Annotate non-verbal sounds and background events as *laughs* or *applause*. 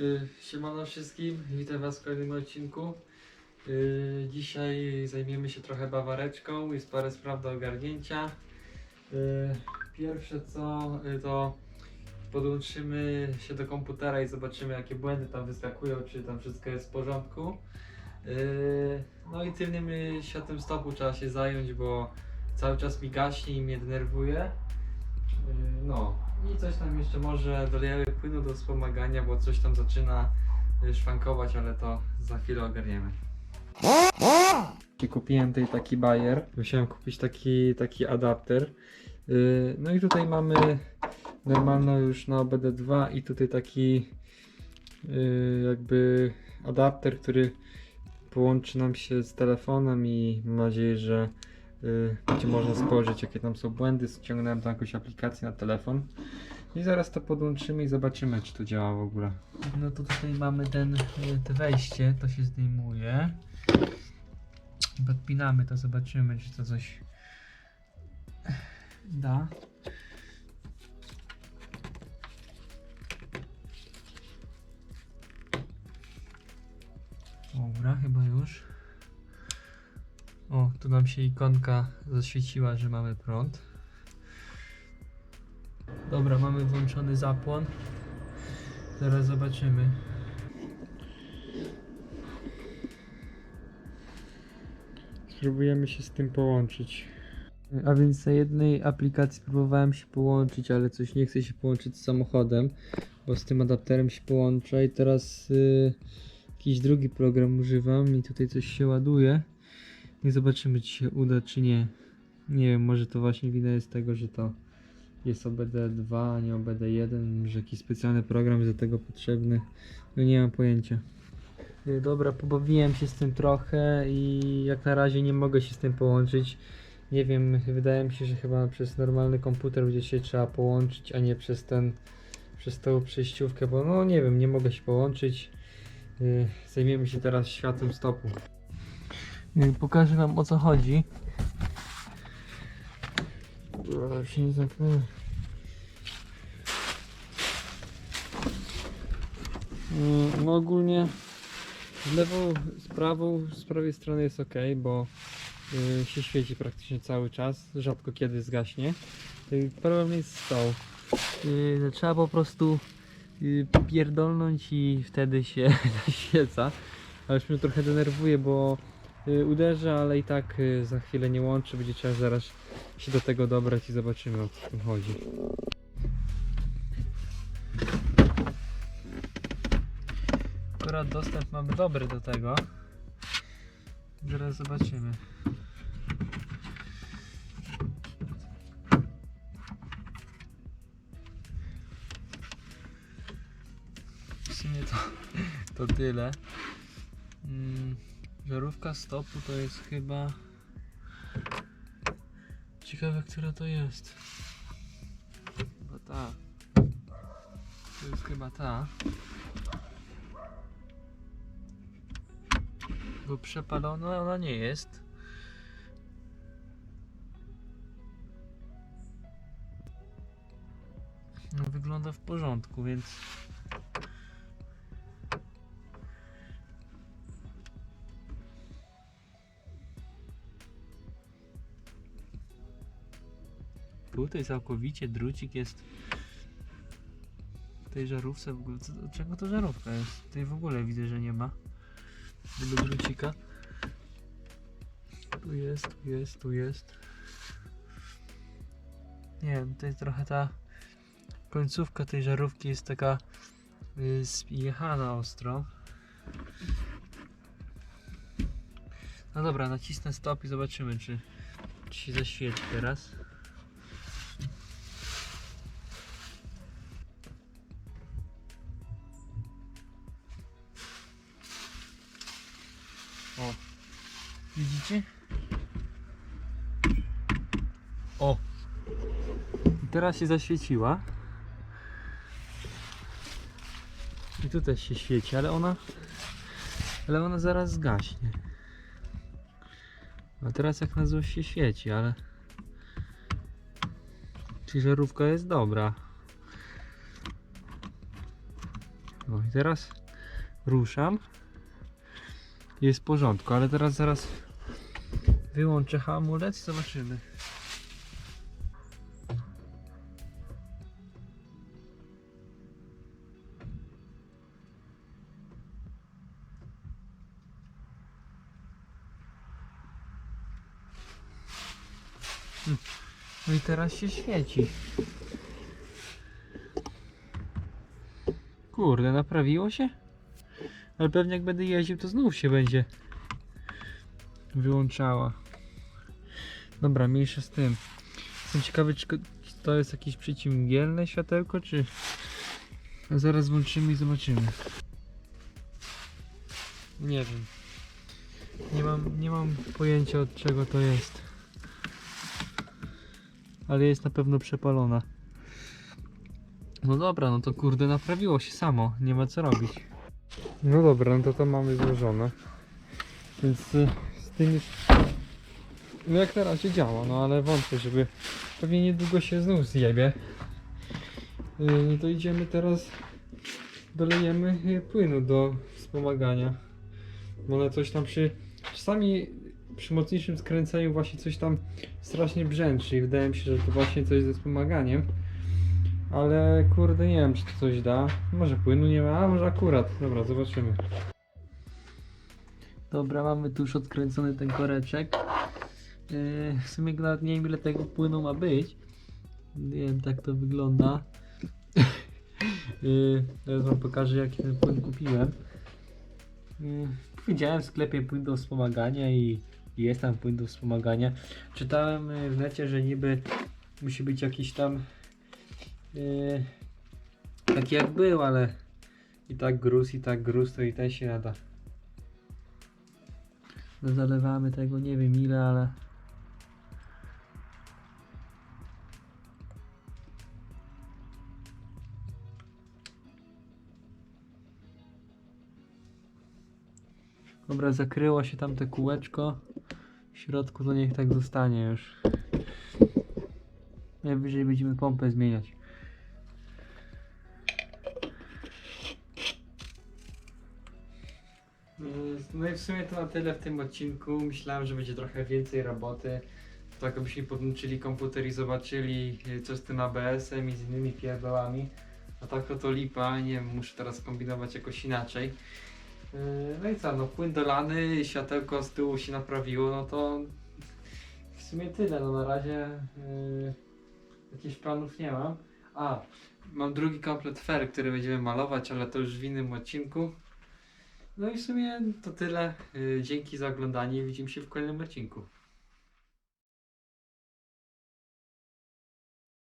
Y, Siemano wszystkim, witam Was w kolejnym odcinku. Y, Dzisiaj zajmiemy się trochę bawareczką, jest parę spraw do ogarnięcia. Y, Pierwsze co, to podłączymy się do komputera i zobaczymy jakie błędy tam wyskakują, czy tam wszystko jest w porządku. No i tylnym światłem stopu trzeba się zająć, bo cały czas mi gaśnie i mnie denerwuje. No i coś tam jeszcze może dolejemy płynu do wspomagania, bo coś tam zaczyna y, szwankować, ale to za chwilę ogarniemy. Kupiłem tutaj taki bajer. Musiałem kupić taki, taki adapter. Y, No i tutaj mamy normalną już na OBD2 i tutaj taki y, jakby adapter, który połączy nam się z telefonem i mam nadzieję, że y, będzie można spojrzeć jakie tam są błędy. Ściągnąłem tam jakąś aplikację na telefon. I zaraz to podłączymy i zobaczymy, czy to działa w ogóle. No to tutaj mamy ten, te wejście, to się zdejmuje. Podpinamy to, zobaczymy, czy to coś da. Dobra, chyba już. O, tu nam się ikonka zaświeciła, że mamy prąd. Dobra, mamy włączony zapłon. Zaraz zobaczymy. Spróbujemy się z tym połączyć. A więc na jednej aplikacji próbowałem się połączyć, ale coś nie chce się połączyć z samochodem, bo z tym adapterem się połączę i teraz y, jakiś drugi program używam i tutaj coś się ładuje. I zobaczymy, czy się uda, czy nie. Nie wiem, może to właśnie wina jest tego, że to jest OBD2, a nie OBD1, że jakiś specjalny program jest do tego potrzebny. No nie mam pojęcia. Y, Dobra, pobawiłem się z tym trochę i jak na razie nie mogę się z tym połączyć. Nie wiem, wydaje mi się, że chyba przez normalny komputer będzie się trzeba połączyć, a nie przez ten, przez tą przejściówkę, bo no nie wiem, nie mogę się połączyć. Y, Zajmiemy się teraz światłem stopu. Y, Pokażę wam o co chodzi. Się nie zamknęło. No ogólnie z lewą, z prawą, z prawej strony jest ok, bo y, się świeci praktycznie cały czas, rzadko kiedy zgaśnie. Y, problem jest z tą. Y, trzeba po prostu pierdolnąć i wtedy się *laughs* zaświeca. Ale już mnie trochę denerwuje, bo y, uderzę, ale i tak za chwilę nie łączy, będzie trzeba zaraz się do tego dobrać i zobaczymy o co w tym chodzi. Akurat dostęp mamy dobry do tego. Zaraz zobaczymy. W sumie to, *laughs* to tyle. Mm, żarówka stopu to jest chyba... Ciekawe, która to jest. Chyba ta. To jest chyba ta. Bo przepalona ona nie jest. No, wygląda w porządku, więc. Tutaj całkowicie drucik jest w tej żarówce w ogóle. Co, czego to żarówka jest? Tutaj w ogóle widzę, że nie ma tego drucika. Tu jest, tu jest, tu jest. Nie wiem, tutaj trochę ta końcówka tej żarówki jest taka y, jechana ostro. No dobra, nacisnę stop i zobaczymy, czy, czy się zaświeci teraz. Widzicie? O! I teraz się zaświeciła. I tu też się świeci, ale ona. Ale ona zaraz zgaśnie. A teraz jak na złość się świeci, ale. Czyli żarówka jest dobra. No i teraz ruszam. Jest w porządku, ale teraz zaraz wyłączę hamulec zobaczymy. Hmm. No i teraz się świeci. Kurde, naprawiło się? Ale pewnie jak będę jeździł, to znów się będzie wyłączała. Dobra, mniejsza z tym. Jestem ciekawy, czy to jest jakieś przeciwmgielne światełko, czy... A zaraz włączymy i zobaczymy. Nie wiem. Nie mam, nie mam pojęcia od czego to jest. Ale jest na pewno przepalona. No dobra, no to kurde naprawiło się samo, nie ma co robić. No dobra, no to to mamy złożone. Więc y, z tym już... No jak na razie działa, no ale wątpię, żeby... Pewnie niedługo się znów zjebie. Y, No to idziemy teraz... Dolejemy y, płynu do wspomagania. Bo one coś tam przy... Czasami przy mocniejszym skręceniu właśnie coś tam strasznie brzęczy i wydaje mi się, że to właśnie coś ze wspomaganiem. Ale kurde nie wiem czy to coś da. Może płynu nie ma, a może akurat. Dobra, zobaczymy. Dobra, mamy tu już odkręcony ten koreczek. Yy, w sumie nawet nie wiem ile tego płynu ma być. Nie wiem tak to wygląda. teraz wam pokażę jaki ten płyn kupiłem. Yy, widziałem w sklepie płyn do wspomagania i jest tam płyn do wspomagania. Czytałem yy, w necie, że niby musi być jakiś tam taki jak był, ale i tak gruz, i tak gruz, to i ten się nada. No zalewamy tego nie wiem ile, ale Dobra, zakryło się tam te kółeczko. W środku to niech tak zostanie już. Najwyżej będziemy pompę zmieniać. No i w sumie to na tyle w tym odcinku. Myślałem, że będzie trochę więcej roboty. Tak abyśmy podłączyli komputer i zobaczyli y, co z tym ABS-em i z innymi pierdołami. A tak to lipa, nie wiem, muszę teraz kombinować jakoś inaczej. Yy, No i co, no płyn dolany, światełko z tyłu się naprawiło, no to w sumie tyle, no na razie yy, jakichś planów nie mam. A, mam drugi komplet fer, który będziemy malować, ale to już w innym odcinku. No i w sumie to tyle. Yy, Dzięki za oglądanie. Widzimy się w kolejnym odcinku.